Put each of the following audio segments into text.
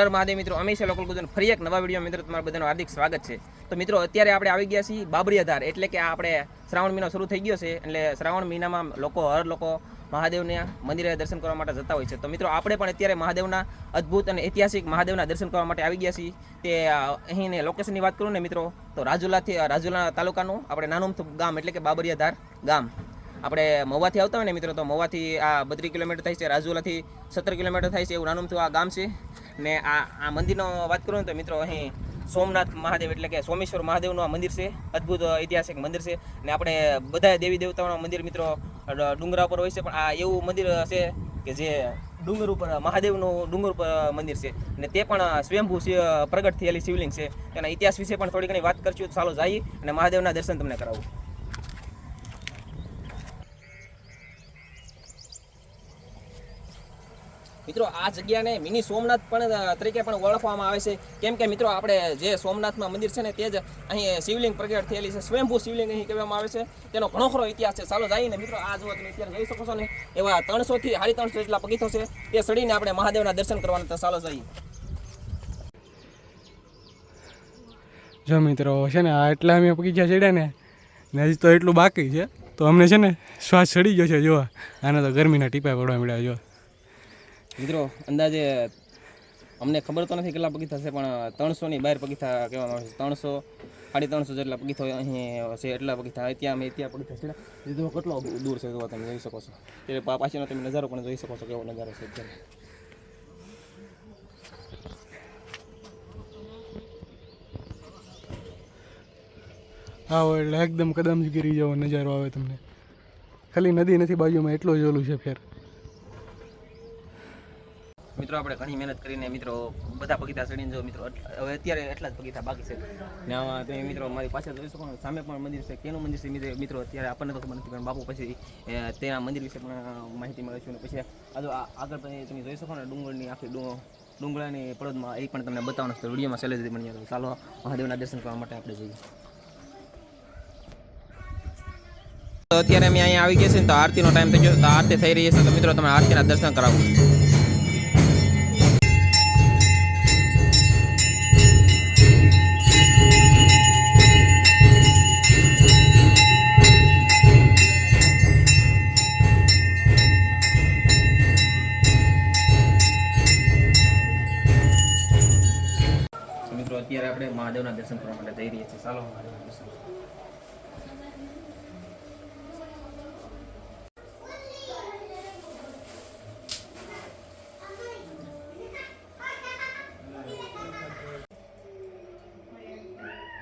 હર મહાદેવ મિત્રો અમીષા લોકલ ગુજરાત. ફરી એક નવા વીડિયો મિત્રો તમારા બધાનું હાર્દિક સ્વાગત છે. તો મિત્રો, અત્યારે આપણે આવી ગયા છીએ બાબરિયાધાર એટલે કે આપણે શ્રાવણ મહિનો શરૂ થઈ ગયો છે, એટલે શ્રાવણ મહિનામાં લોકો, હર લોકો મહાદેવના મંદિરે દર્શન કરવા માટે જતા હોય છે. તો મિત્રો, આપણે પણ અત્યારે મહાદેવના અદ્ભુત અને ઐતિહાસિક મહાદેવના દર્શન કરવા માટે આવી ગયા છીએ. તે અહીં લોકેશનની વાત કરું ને મિત્રો, તો રાજુલાથી, રાજુલા તાલુકાનું આપણે નાનું ગામ, એટલે કે બાબરિયાધાર ગામ. આપણે મવાથી આવતા હોય ને મિત્રો, તો મવાથી આ બત્રીસ કિલોમીટર થાય છે, રાજુલાથી સત્તર કિલોમીટર થાય છે, એવું નાનું આ ગામ છે. ને આ આ મંદિરનો વાત કરું ને તો મિત્રો, અહીં સોમનાથ મહાદેવ એટલે કે સોમેશ્વર મહાદેવનું આ મંદિર છે. અદ્ભુત ઐતિહાસિક મંદિર છે. ને આપણે બધા દેવી દેવતાઓના મંદિર મિત્રો ડુંગરા ઉપર હોય છે, પણ આ એવું મંદિર છે કે જે ડુંગર ઉપર, મહાદેવનું ડુંગર ઉપર મંદિર છે. ને તે પણ સ્વયંભૂ પ્રગટ થયેલી શિવલિંગ છે. તેના ઇતિહાસ વિશે પણ થોડી ઘણી વાત કરશું. ચાલો જઈએ અને મહાદેવના દર્શન તમને કરાવું. મિત્રો, આ જગ્યાને મિની સોમનાથ પણ તરીકે પણ ઓળખવામાં આવે છે. કેમ કે મિત્રો, આપણે જે સોમનાથમાં મંદિર છે ને, તે જ અહીં શિવલિંગ પ્રગટ થયેલી છે. સ્વયંભૂ શિવલિંગ અહીં કહેવામાં આવે છે. તેનો ઘણો ખરો ઇતિહાસ છે. ચાલો જઈને મિત્રો, આ જો તમે અત્યારે જઈ શકો છો ને, એવા ત્રણસોથી સાડી ત્રણસો જેટલા પગીથો છે. તે સડીને આપણે મહાદેવના દર્શન કરવાના તો ચાલો જઈએ. જો મિત્રો, છે ને, આ એટલા અમે પગીચા ચડ્યા ને હજી તો એટલું બાકી છે. તો અમને છે ને, શ્વાસ ચડી ગયો છે જોવા આને તો ગરમીના ટીપા પડવા મળ્યા જો મિત્રો, અંદાજે અમને ખબર તો નથી કેટલા પગીથા છે, પણ ત્રણસોની બહાર પગીથા કહેવામાં આવે છે. ત્રણસો, સાડી ત્રણસો જેટલા પગીથો અહીં છે એટલા પગીથા. ત્યાં અમે ત્યાં પગીથા છે. લીધો કેટલો દૂર છે જોવા તમે જોઈ શકો છો. તે પાછળનો તમે નજારો પણ જોઈ શકો છો કેવો નજારો છે અત્યારે. આવો એટલે એકદમ કદમ ગીરી જેવો નજારો આવે તમને. ખાલી નદી નથી, બાજુમાં એટલો જ ઓલું છે ફેર. મિત્રો, આપણે ઘણી મહેનત કરીને મિત્રો બધા પગીતા ચડીને જો મિત્રો, હવે અત્યારે એટલા જ પગીતા બાકી છે. ને તમે મિત્રો મારી પાછળ જોઈ શકો સામે પણ મંદિર છે, કેનું મંદિર છે મિત્રો- અત્યારે આપણને તો ખબર નથી, પણ બાપુ પછી તેના મંદિર વિશે પણ માહિતી મળે છે. અને પછી, આ જો આગળ તમે જોઈ શકો ને ડુંગરની આખી ડુંગળાની પડોદમાં એ પણ તમને બતાવવાનું છે. વિડીયોમાં બની જતો ચાલો, મહાદેવના દર્શન કરવા માટે આપણે જઈએ. તો અત્યારે અમે અહીંયા આવી ગયા છે ને, તો આરતીનો ટાઈમ થઈ ગયો તો આરતી થઈ રહી છે. તો મિત્રો, તમે આરતીના દર્શન કરાવો. આપણે મહાદેવના દર્શન કરવા માટે જઈ રહ્યા છીએ. ચાલો મહાદેવના દર્શન.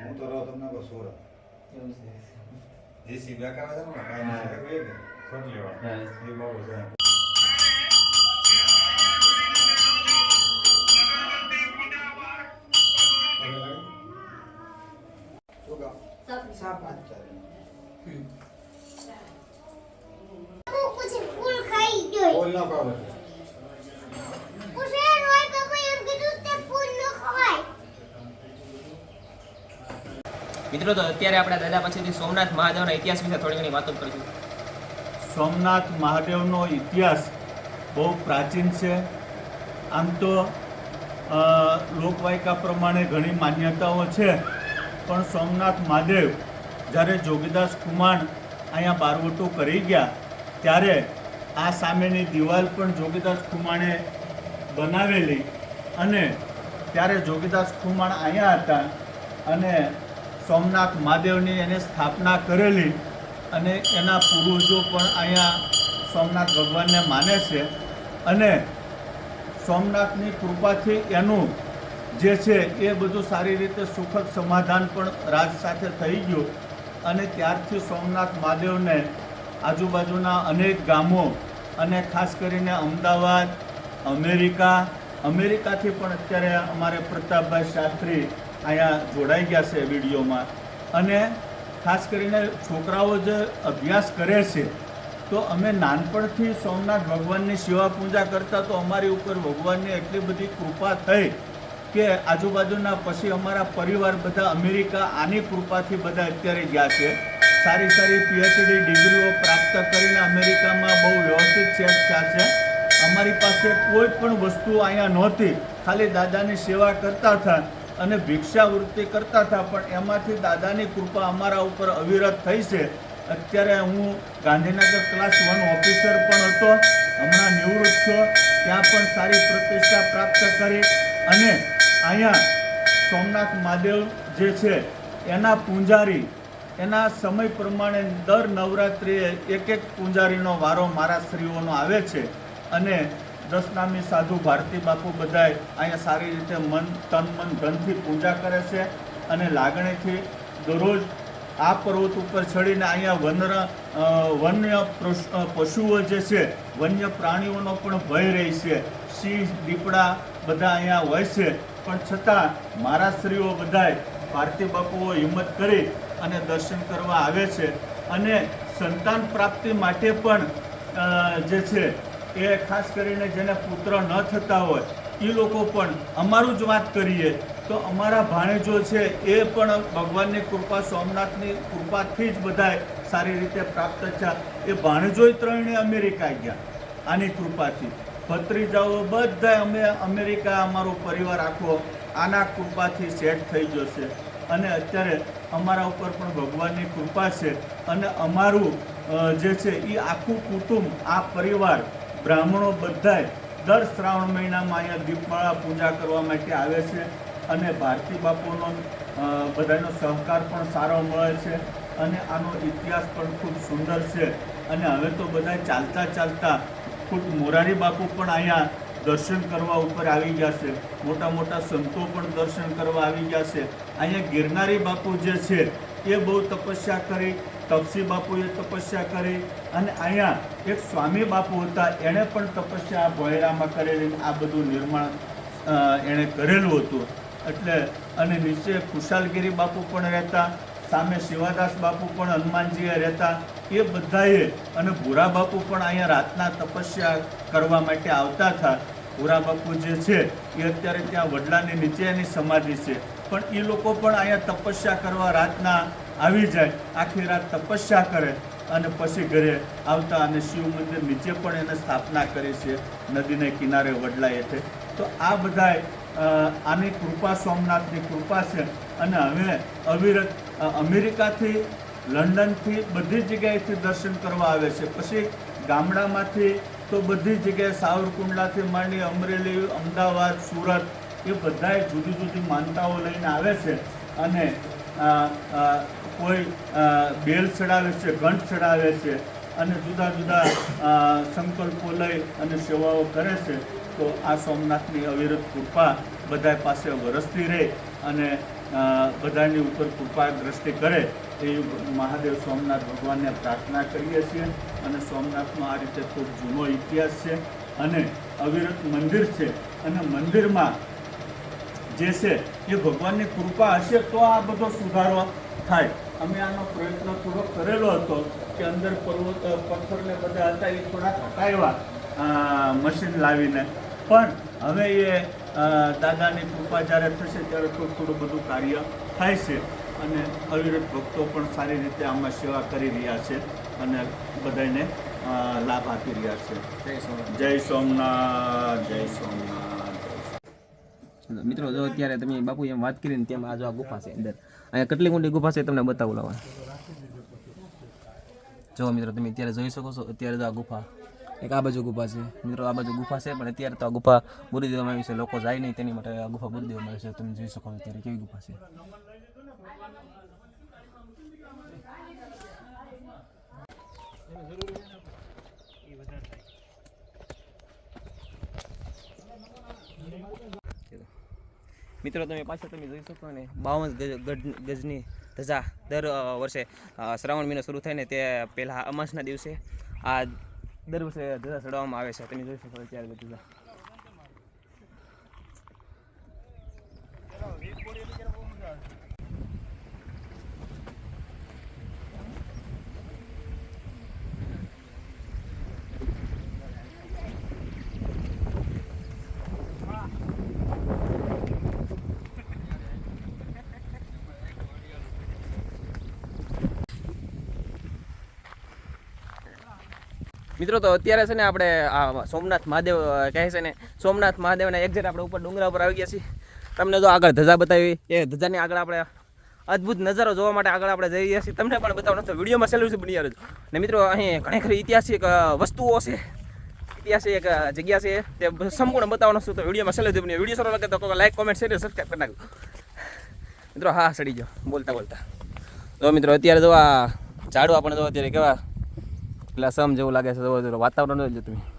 હું તો રહો તમને બસ એવું છે. દેશી બેકાર છે ને? કાંઈ હા. એ બહુ છે कुछ फूल खाई गई બોલ ના પાડો उसे रोय बाबा एम કીધું તે ફૂલ ન ખવાય મિત્રો તો અત્યારે આપણે દાદા પાસેથી સોમનાથ મહાદેવના ઇતિહાસ વિશે થોડી ઘણી વાતો કરીશું સોમનાથ મહાદેવનો ઇતિહાસ બહુ પ્રાચીન છે આમ તો અ, લોકવાયકા પ્રમાણે ઘણી માન્યતાઓ છે પણ સોમનાથ મહાદેવ જ્યારે જોગીદાસ કુમાર અહીંયા બારવટો કરી ગયા, ત્યારે આ સામેની દિવાલ પણ જોગીદાસ કુમાણે બનાવેલી અને ત્યારે જોગીદાસ કુમાણ અહીંયા હતા અને સોમનાથ મહાદેવની એને સ્થાપના કરેલી અને એના પૂર્વજો પણ અહીંયા સોમનાથ ભગવાનને માને છે અને સોમનાથની કૃપાથી એનું જે છે એ બધું સારી રીતે સુખદ સમાધાન પણ રાજ સાથે થઈ ગયું અને ત્યારથી સોમનાથ મહાદેવને આજુબાજુના અનેક ગામો અને ખાસ કરીને અમદાવાદ, અમેરિકા, અમેરિકાથી પણ અત્યારે અમારે પ્રતાપભાઈ શાસ્ત્રી અહીંયા જોડાઈ ગયા છે વિડીયોમાં. અને ખાસ કરીને છોકરાઓ જે અભ્યાસ કરે છે, તો અમે નાનપણથી સોમનાથ ભગવાનની સેવા પૂજા કરતા તો અમારી ઉપર ભગવાનની એટલી બધી કૃપા થઈ કે આજુબાજુના પછી અમારા પરિવાર બધા અમેરિકા આની કૃપાથી બધા અત્યારે ગયા છે. સારી સારી પીએચડી ડિગ્રીઓ પ્રાપ્ત કરીને અમેરિકામાં બહુ વ્યવસ્થિત સેટ થયા છે. અમારી પાસે કોઈ પણ વસ્તુ અહીંયા નહોતી. ખાલી દાદાની સેવા કરતા હતા અને ભિક્ષાવૃત્તિ કરતા હતા, પણ એમાંથી દાદાની કૃપા અમારા ઉપર અવિરત થઈ છે. અત્યારે હું ગાંધીનગર ક્લાસ વન ઓફિસર પણ હતો. હમણાં નિવૃત્ત થયો. ત્યાં પણ સારી પ્રતિષ્ઠા પ્રાપ્ત કરી અને અહીંયા સોમનાથ મહાદેવ જે છે, એના પૂંજારી, એના સમય પ્રમાણે દર નવરાત્રિએ એક એક પૂંજારીનો વારો મારા સ્ત્રીઓનો આવે છે અને દસનામી સાધુ ભારતી બાપુ બધાય અહીંયા સારી રીતે મન, તન, મન, ધનથી પૂજા કરે છે અને લાગણીથી દરરોજ આ પર્વત ઉપર ચડીને અહીંયા વનર વન્ય પશુ- પશુઓ જે છે, વન્ય પ્રાણીઓનો પણ ભય રહે છે. સિંહ, દીપડા બધા અહીંયા હોય છે. પણ છતાં મારા સ્ત્રીઓ બધાય ભારતી બાપુઓ હિંમત કરી અને દર્શન કરવા આવે છે. અને સંતાન પ્રાપ્તિ માટે પણ જે છે, એ ખાસ કરીને જેને પુત્ર ન થતા હોય એ લોકો પણ અમારું જ વાત કરીએ. તો અમારા ભાણેજો છે, એ પણ ભગવાનની કૃપા, સોમનાથની કૃપાથી જ બધાય સારી રીતે પ્રાપ્ત થયા. એ ભાણેજોય ત્રણે અમેરિકા ગયા, આની કૃપાથી. ભત્રીજાઓ બધા અમે અમેરિકા અમારો પરિવાર આખો આના કૃપાથી સેટ થઈ જશે. અને અત્યારે અમારા ઉપર પણ ભગવાનની કૃપા છે. અને અમારું જે છે એ આખું કુટુંબ, આ પરિવાર, બ્રાહ્મણો બધાય દર શ્રાવણ મહિનામાં અહીંયા દીપમાળા પૂજા કરવા માટે આવે છે. અને ભારતી બાપુનો બધાનો સહકાર પણ સારો મળે છે. અને આનો ઇતિહાસ પણ ખૂબ સુંદર છે. અને હવે તો બધા ચાલતા ચાલતા ખુદ મોરારી બાપુ પણ અહીંયા દર્શન કરવા ઉપર આવી છે મોટા મોટા સંતો પણ દર્શન કરવા આવી છે અહીંયા ગિરનારી બાપુ જે છે, એ બહુ તપસ્યા કરી, તપસી બાપુએ તપસ્યા કરી અને અહીંયા એક સ્વામી બાપુ હતા, એણે પણ તપસ્યા ભોયરામાં કરેલી આ બધું નિર્માણ એણે કરેલું હતું. એટલે અને નીચે ખુશાલગીરી બાપુ પણ રહેતા. સામે શિવાદાસ બાપુ પણ હનુમાનજીએ રહેતા એ બધાએ અને ભૂરા બાપુ પણ અહીંયા રાતના તપસ્યા કરવા માટે આવતા હતા. ભૂરા બાપુ જે છે, એ અત્યારે ત્યાં વડલાની નીચે એની સમાધિ છે. પણ એ લોકો પણ અહીંયા તપસ્યા કરવા રાતના આવી જાય, આખી રાત તપસ્યા કરે અને પછી ઘરે આવતા અને શિવ મંદિર નીચે પણ એને સ્થાપના કરી છે, નદીને કિનારે વડલા એટલે તો આ બધાએ આની કૃપા સોમનાથની કૃપા છે અને હવે અવિરત અમેરિકાથી, લંડનથી બધી જગ્યાએથી દર્શન કરવા આવે છે. પછી ગામડામાંથી તો બધી જગ્યાએ સાવરકુંડલાથી માંડી અમરેલી, અમદાવાદ, સુરત એ બધાએ જુદી જુદી માનતાઓ લઈને આવે છે. અને કોઈ બેલ ચડાવે છે, ઘંટ ચડાવે છે અને જુદા જુદા સંકલ્પો લઈ અને સેવાઓ કરે છે, તો આ સોમનાથની અવિરત કૃપા બધા પાસે વરસતી રહે અને બધાની ઉપર કૃપા દ્રષ્ટિ કરે એવી મહાદેવ સોમનાથ ભગવાનને પ્રાર્થના કરીએ છીએ અને સોમનાથનો આ રીતે ખૂબ જૂનો ઇતિહાસ છે અને અવિરત મંદિર છે અને મંદિરમાં જે છે એ ભગવાનની કૃપા હશે તો આ બધો સુધારો થાય. અમે આનો પ્રયત્ન થોડો કરેલો હતો કે અંદર પર્વત પથ્થરને બધા હતા એ થોડાક હટાવ્યા મશીન લાવીને. પણ હવે એ દાદાની કૃપા જ્યારે થશે ત્યારે થોડું થોડું બધું કાર્ય થાય છે. અને અવિરત ભક્તો પણ સારી રીતે આમાં સેવા કરી રહ્યા છે અને બધાને લાભ આપી રહ્યા છે. જય સોમનાથ. જય સોમનાથ મિત્રો જો અત્યારે તમે બાપુ એમ વાત કરીને તેમ આ જો આ ગુફા છે અંદર. અહીંયા કેટલી મોટી ગુફા છે તમને બતાવું લાવવા જો મિત્રો તમે અત્યારે જોઈ શકો છો અત્યારે તો આ ગુફા એક આ બાજુ ગુફા છે. મિત્રો, આ બાજુ ગુફા છે, પણ અત્યારે તો આ ગુફા બુરી દેવામાં આવી છે. લોકો જાય નહીં તેની માટે આ ગુફા બુરી દેવામાં આવી છે. તમે જોઈ શકો છો અત્યારે કેવી ગુફા છે. મિત્રો, તમે પાછળ તમે જોઈ શકો ને, બાવન ગજ- ગજ- ગજની ધજા દર વર્ષે શ્રાવણ મહિનો શરૂ થાય ને તે પહેલાં અમાસના દિવસે આ દર વર્ષે ધજા ચડાવવામાં આવે છે. તમે જોઈ શકો અત્યારે ધજા મિત્રો, તો અત્યારે છે ને આપણે, આ સોમનાથ મહાદેવ કહે છે ને, સોમનાથ મહાદેવના એક્ઝેટ આપણે ઉપર ડુંગરા ઉપર આવી ગયા છીએ. તમને જો આગળ ધજા બતાવી, એ ધજાની આગળ આપણે અદ્ભુત નજારો જોવા માટે આગળ આપણે જઈ રહ્યા છીએ. તમને પણ બતાવવાનો તો વિડીયોમાં સેલ્યુસી બની રહ્યો ને મિત્રો, અહીં ઘણી ખરી ઐતિહાસિક વસ્તુઓ છે. ઐતિહાસિક જગ્યા છે, તે સંપૂર્ણ બતાવવાનો છું, તો વિડીયોમાં સેલ્યુસી બની વીડિયો સારો લાગે તો લાઈક કોમેન્ટ શેર સબસ્ક્રાઈબ કરી નાખજો. મિત્રો, હા, સડી ગયો. બોલતા બોલતા. તો મિત્રો, અત્યારે જો આ ઝાડવા પણ જો અત્યારે કેવા પેલા સમ જેવું લાગે છે વાતાવરણ જોઈ લો તમે.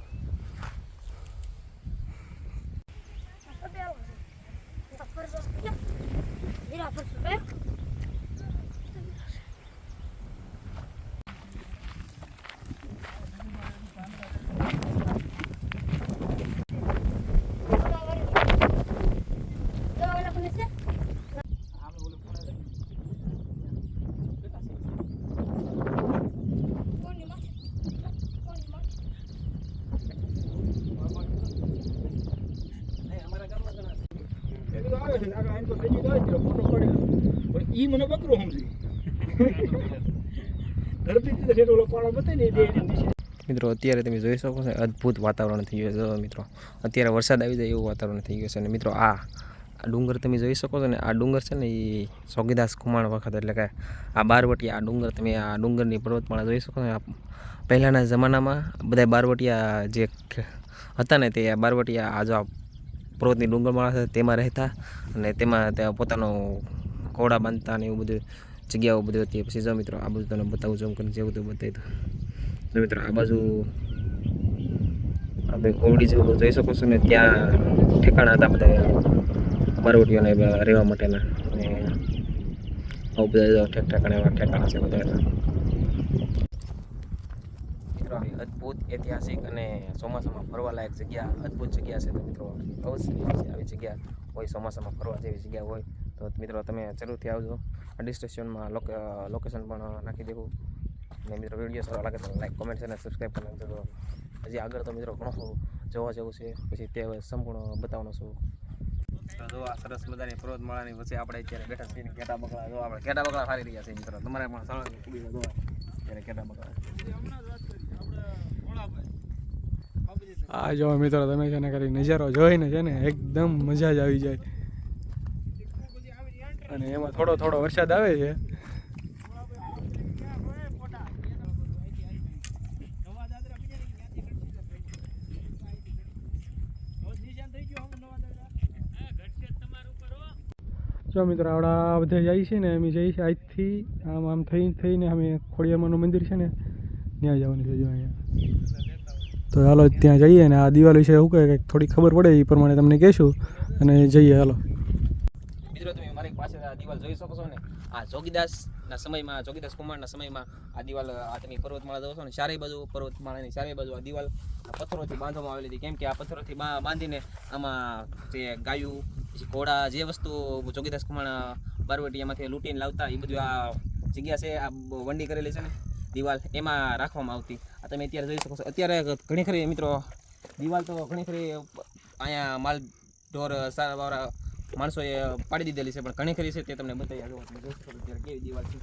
ઈ મને બકરો સમજી. મિત્રો, અત્યારે તમે જોઈ શકો છો, અદ્ભુત વાતાવરણ થઈ ગયું છે મિત્રો. અત્યારે વરસાદ આવી જાય એવું વાતાવરણ થઈ ગયું છે. અને મિત્રો, આ આ ડુંગર તમે જોઈ શકો છો ને, આ ડુંગર છે ને એ સોગીદાસ કુમાર વખત, એટલે કે આ બારવટી આ ડુંગર તમે આ ડુંગરની પર્વતમાળા જોઈ શકો છો. આ પહેલાંના જમાનામાં બધા બારવટિયા જે હતા ને, તે બારવટિયા આ જો આ પર્વતની ડુંગરમાળા છે, તેમાં રહેતા અને તેમાં પોતાનો ઘોડા બાંધતા ને એવું બધું જગ્યાઓ બધી હતી. પછી જો મિત્રો, આ બાજુ તમને બતાવું છું કરીને જેવું તો બતાવી દઉં. મિત્રો, આ બાજુ આપણે ઓવડી જેવું જોઈ શકો છો ને, ત્યાં ઠેકાણા હતા બધા બારવટીઓને રહેવા માટેના. અને આવું બધા ઠેક ઠેકાણા એવા ઠેકાણા છે બધા મિત્રો અદ્ભુત ઐતિહાસિક અને ચોમાસામાં ફરવા લાયક જગ્યા, અદ્ભુત જગ્યા છે તો મિત્રો અવશ્ય આવી જગ્યા હોય, ચોમાસામાં ફરવા જેવી જગ્યા હોય તો મિત્રો તમે જરૂરથી આવજો. ડિસ્ક્રિપ્શનમાં લોકેશન પણ નાખી દેવું. અને મિત્રો વીડિયો સારો લાગે તો લાઈક કોમેન્ટ અને સબસ્ક્રાઈબ કરી નાખજો તો હજી આગળ તો મિત્રો ઘણો જોવા જેવું છે. પછી તે સંપૂર્ણ બતાવવાનો છું. તો જો આ સરસ મજાની પર્વતમાળાની વચ્ચે આપણે અત્યારે બેઠા છીએ કેટા બકડા જો આપણે કેટા બકડા ફારી રહ્યા છે મિત્રો. તમારે પણ સારા ખૂબ જોવા ત્યારે કેટા બકડા આ જો મિત્રો તમે છે ને કરી નજારો જોઈને છે ને એકદમ મજા જ આવી જાય. અને એમાં થોડો થોડો વરસાદ આવે છે. જો મિત્રો, આવડા બધા જાય છે ને, અમે જઈએ છીએ આજથી. આમ આમ થઈ થઈને અમે ખોડિયામાનું મંદિર છે ને, ત્યાં જવાનું છે અહીંયા. તો હાલો, ત્યાં જઈએ ને, આ દિવાળી વિશે શું કહે થોડી ખબર પડે એ પ્રમાણે તમને કહેશું. અને જઈએ, હાલો. મિત્રો, તમે મારી પાસે આ દિવાલ જોઈ શકો છો ને? આ જોગીદાસના સમયમાં જોગીદાસ કુમારના સમયમાં આ દિવાલ, આ તમે પર્વતમાળા જોશો ને, ચારેય બાજુ પર્વતમાળાની ચારેય બાજુ આ દિવાલ પથ્થરોથી બાંધવામાં આવેલી હતી. કેમ કે આ પથ્થરોથી બાંધીને આમાં જે ગાયું ઘોડા, જે વસ્તુ જોગીદાસ કુમાર બારવટીયામાંથી લૂંટીને લાવતા, એ બધું આ જગ્યા છે, આ વંડી કરેલી છે ને, દિવાલ એમાં રાખવામાં આવતી. આ તમે અત્યારે જોઈ શકો છો. અત્યારે ઘણી ખરી મિત્રો, દિવાલ તો ઘણી ખરી અહીંયા માલ ઢોર સારા વાળા માણસોએ પાડી દીધેલી છે, પણ ઘણી ખરી છે તે તમને બતાવી આગળ તમે જોઈ અત્યારે કેવી દીવાલ છે?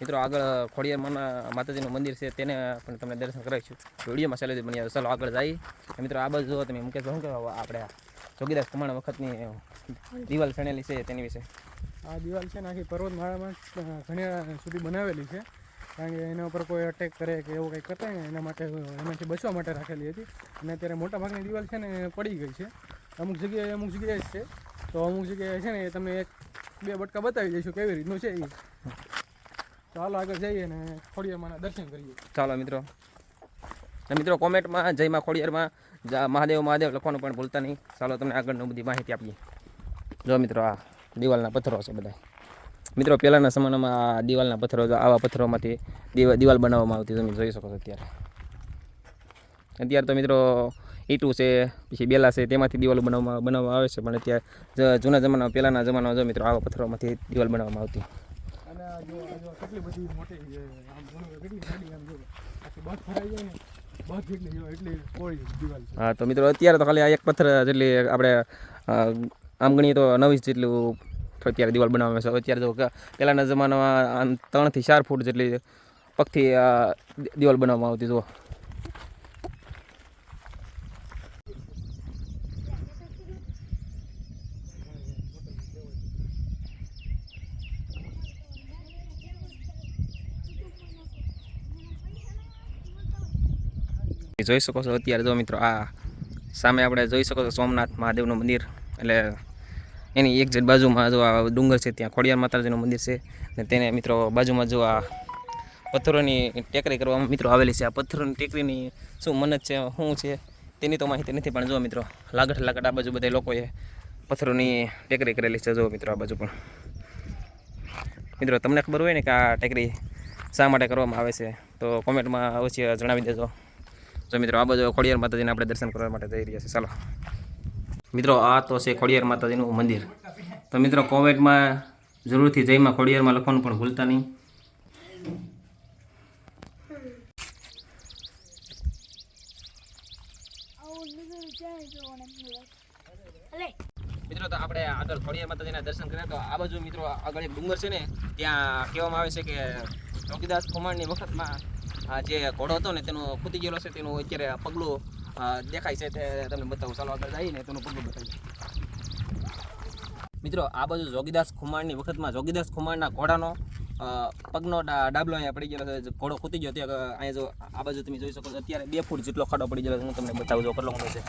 મિત્રો, આગળ ખોડિયામાના માતાજીનું મંદિર છે, તેને પણ તમને દર્શન કરાવીશું. વિડીયોમાં સેલેરી બની ચાલો આગળ જઈએ. મિત્રો, આ બાજુ તમે મુકેશ શું કહેવા આપણે જોગીદાસ કુમાર વખતની દિવાલ સણેલી છે તેની વિશે? આ દિવાલ છે ને આખી પર્વતમાળામાં ઘણી સુધી બનાવેલી છે. કારણ કે એના ઉપર કોઈ અટેક કરે કે એવું કંઈ કરતા ને, એના માટે એમાંથી બચવા માટે રાખેલી હતી. અને અત્યારે મોટા ભાગની દિવાલ છે ને, પડી ગઈ છે. અમુક જગ્યાએ અમુક જગ્યાએ જ છે. તો અમુક જગ્યાએ છે ને એ તમે એક, બે બટકા બતાવી દઈશું કેવી રીતનું છે એ. ચાલો આગળ જઈએ ને ખોડિયામાના દર્શન કરીએ. ચાલો મિત્રો. મિત્રો કોમેન્ટમાં, જયમાં ખોડિયારમાં મહાદેવ મહાદેવ લખવાનું પણ ભૂલતા નહીં. ચાલો તમને આગળનું બધી માહિતી આપીએ. જો મિત્રો, આ દિવાલના પથ્થરો છે બધા મિત્રો પહેલાંના જમાનામાં આ દિવાલના પથ્થરો આવા પથ્થરોમાંથી દિવા દિવાલ બનાવવામાં આવતી તમે જોઈ શકો છો અત્યારે. અત્યારે તો મિત્રો ઈટું છે પછી બેલા છે તેમાંથી દિવાલો બનાવવામાં બનાવવામાં આવે છે. પણ અત્યારે જૂના જમાના પહેલાંના જમાનામાં જો મિત્રો આવા પથ્થરોમાંથી દિવાલ બનાવવામાં આવતી. હા તો મિત્રો અત્યારે તો ખાલી આ એક પથ્થર જેટલી આપણે આમ ગણીએ તો નવી જેટલું અત્યારે દિવાલ બનાવવામાં છે. અત્યારે કે પહેલાંના જમાનામાં ત્રણથી ચાર ફૂટ જેટલી પગથી દિવાલ બનાવવામાં આવતી, જુઓ. જોઈ શકો છો અત્યારે, જો મિત્રો, આ સામે આપણે જોઈ શકો છો સોમનાથ મહાદેવનું મંદિર. એટલે એની એક જ બાજુમાં જો આ ડુંગર છે, ત્યાં ખોડિયાર માતાજીનું મંદિર છે. ને તેને મિત્રો બાજુમાં જો આ પથ્થરોની ટેકરી કરવામાં મિત્રો આવેલી છે. આ પથ્થરોની ટેકરીની શું મનત છે, શું છે, તેની તો માહિતી નથી, પણ જો મિત્રો લાગટ લાગટ આ બાજુ બધા લોકોએ પથ્થરોની ટેકરી કરેલી છે. જો મિત્રો આ બાજુ પણ. મિત્રો તમને ખબર હોય ને કે આ ટેકરી શા માટે કરવામાં આવે છે, તો કોમેન્ટમાં અવશ્ય જણાવી દેજો. જો મિત્રો આ બાજુ ખોડિયાર માતાજીને આપણે દર્શન કરવા માટે જઈ રહ્યા છે ચાલો. મિત્રો, આ તો છે ખોડિયાર માતાજીનું મંદિર. તો મિત્રો, કોમેન્ટમાં જરૂરથી જયમાં ખોડિયારમાં લખવાનું પણ ભૂલતા નહીં. મિત્રો, તો આપણે આગળ ખોડિયાર માતાજીના દર્શન કર્યા. તો આ બાજુ મિત્રો, આગળ એક ડુંગર છે ને, ત્યાં કહેવામાં આવે છે કે ચોકીદાસ કુમારની વખતમાં આ જે ઘોડો હતો ને, તેનો ખૂટી ગયેલો છે. તેનું અત્યારે પગલું દેખાય છે તે તમને બતાવું. ચાલો આગળ જઈએ ને તેનું પગલું બતાવીએ. મિત્રો, આ બાજુ જોગીદાસ ખુમાણની વખતમાં જોગીદાસ ખુમાણના ઘોડાનો પગનો ડાબલો અહીંયા પડી ગયેલો છે. ઘોડો ખૂટી ગયો ત્યાં, અહીંયા જો આ બાજુ તમે જોઈ શકો છો, અત્યારે બે ફૂટ જેટલો ખાડો પડી ગયેલો છે. હું તમને બતાવું જો કેટલો છે.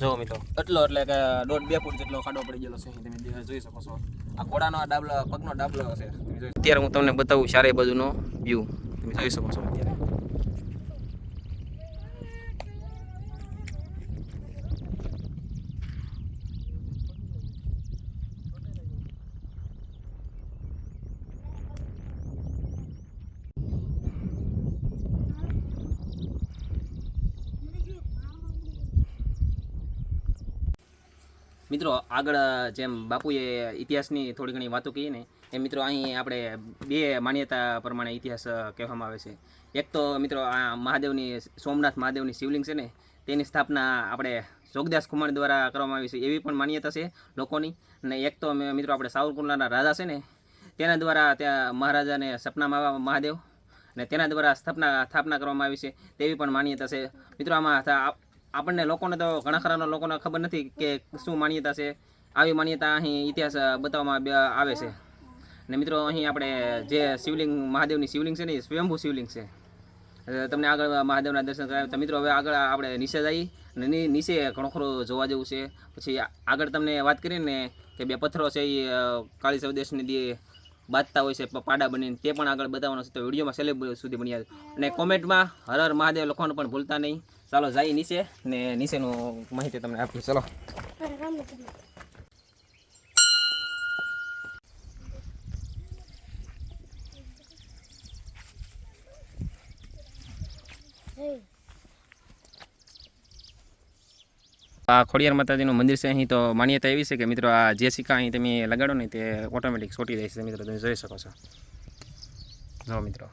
જો મિત્રો, એટલો એટલે કે દોઢ બે ફૂટ જેટલો ખાડો પડી ગયેલો છે. તમે જોઈ શકો છો. આ ઘોડાનો આ ડાબલો, પગનો ડાબલો છે. અત્યારે હું તમને બતાવું ચારે બાજુનો વ્યૂ તમે જોઈ શકો છો. અત્યારે મિત્રો, આગળ જેમ બાપુએ ઇતિહાસની થોડી ઘણી વાતો કહીએ ને એ મિત્રો અહીં આપણે બે માન્યતા પ્રમાણે ઇતિહાસ કહેવામાં આવે છે. એક તો મિત્રો આ મહાદેવની, સોમનાથ મહાદેવની શિવલિંગ છે ને, તેની સ્થાપના આપણે જોગદાસ કુમાર દ્વારા કરવામાં આવી છે, એવી પણ માન્યતા છે લોકોની. અને એક તો મિત્રો આપણે સાવરકુંડલાના રાજા છે ને, તેના દ્વારા ત્યાં મહારાજાને સપનામાં મહાદેવ, અને તેના દ્વારા સ્થાપના સ્થાપના કરવામાં આવી છે, તેવી પણ માન્યતા છે. મિત્રો આમાં આપણને લોકોને તો ઘણા ખરાના લોકોને ખબર નથી કે શું માન્યતા છે. આવી માન્યતા અહીં ઇતિહાસ બતાવવામાં આવે છે. ને મિત્રો, અહીં આપણે જે શિવલિંગ, મહાદેવની શિવલિંગ છે ને, એ સ્વયંભૂ શિવલિંગ છે. તમને આગળ મહાદેવના દર્શન કરાવ્યા. તો મિત્રો, હવે આગળ આપણે નીચે જઈએ અને નીચે ઘણું ખરું જોવા જેવું છે. પછી આગળ તમને વાત કરીને કે બે પથ્થરો છે એ કાળી સૌદેશની જે બાંધતા હોય છે પાડા બનીને તે પણ આગળ બતાવવાનો છે. તો વિડીયોમાં છેલ્લે સુધી બની અને કોમેન્ટમાં હર હર મહાદેવ લખવાનું પણ ભૂલતા નહીં. ચાલો જાય નીચે ને નીચેનું માહિતી તમને આપી ચલો. આ ખોડિયાર માતાજીનું મંદિર છે. અહીં તો માન્યતા એવી છે કે મિત્રો આ જે સિક્કા અહીં તમે લગાડો ને તે ઓટોમેટિક છોટી જાય છે મિત્રો. તમે જોઈ શકો છો. જો મિત્રો.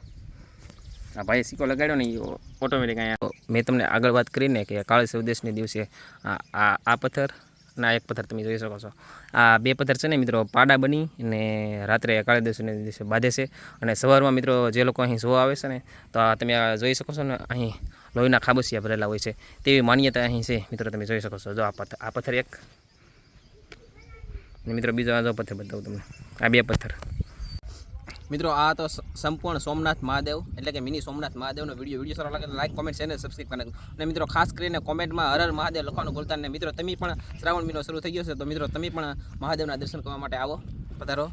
આ ભાઈ સિક્કો લગાડ્યો ને એ ઓટોમેટિક અહીંયા. મેં તમને આગળ વાત કરીને કે કાળી સૌદેશને દિવસે આ આ પથ્થર ના એક પથ્થર તમે જોઈ શકો છો. આ બે પથ્થર છે ને મિત્રો, પાડા બની અને રાત્રે કાળી દસને દિવસે બાંધે છે. અને સવારમાં મિત્રો જે લોકો અહીં જોવા આવે છે ને, તો તમે જોઈ શકો છો ને, અહીં લોહીના ખાબસિયા ભરેલા હોય છે. તેવી માન્યતા અહીં છે. મિત્રો, તમે જોઈ શકો છો. જો આ પથ્થર આ પથ્થર એક. મિત્રો, બીજો આ જો પથ્થર બતાવું તમને. આ બે પથ્થર. મિત્રો, આ તો સંપૂર્ણ સોમનાથ મહાદેવ, એટલે કે મિની સોમનાથ મહાદેવનો વીડિયો. વીડિયો સારો લાગે તો લાઈક કોમેન્ટ ચેનલ સબસ્ક્રાઈબ કરી અને મિત્રો, ખાસ કરીને કોમેન્ટમાં હર હર મહાદેવ લખવાનું ભૂલતા ને મિત્રો, તમે પણ શ્રાવણ મહિનો શરૂ થઈ ગયો છે, તો મિત્રો, તમે પણ મહાદેવના દર્શન કરવા માટે આવો. પધારો.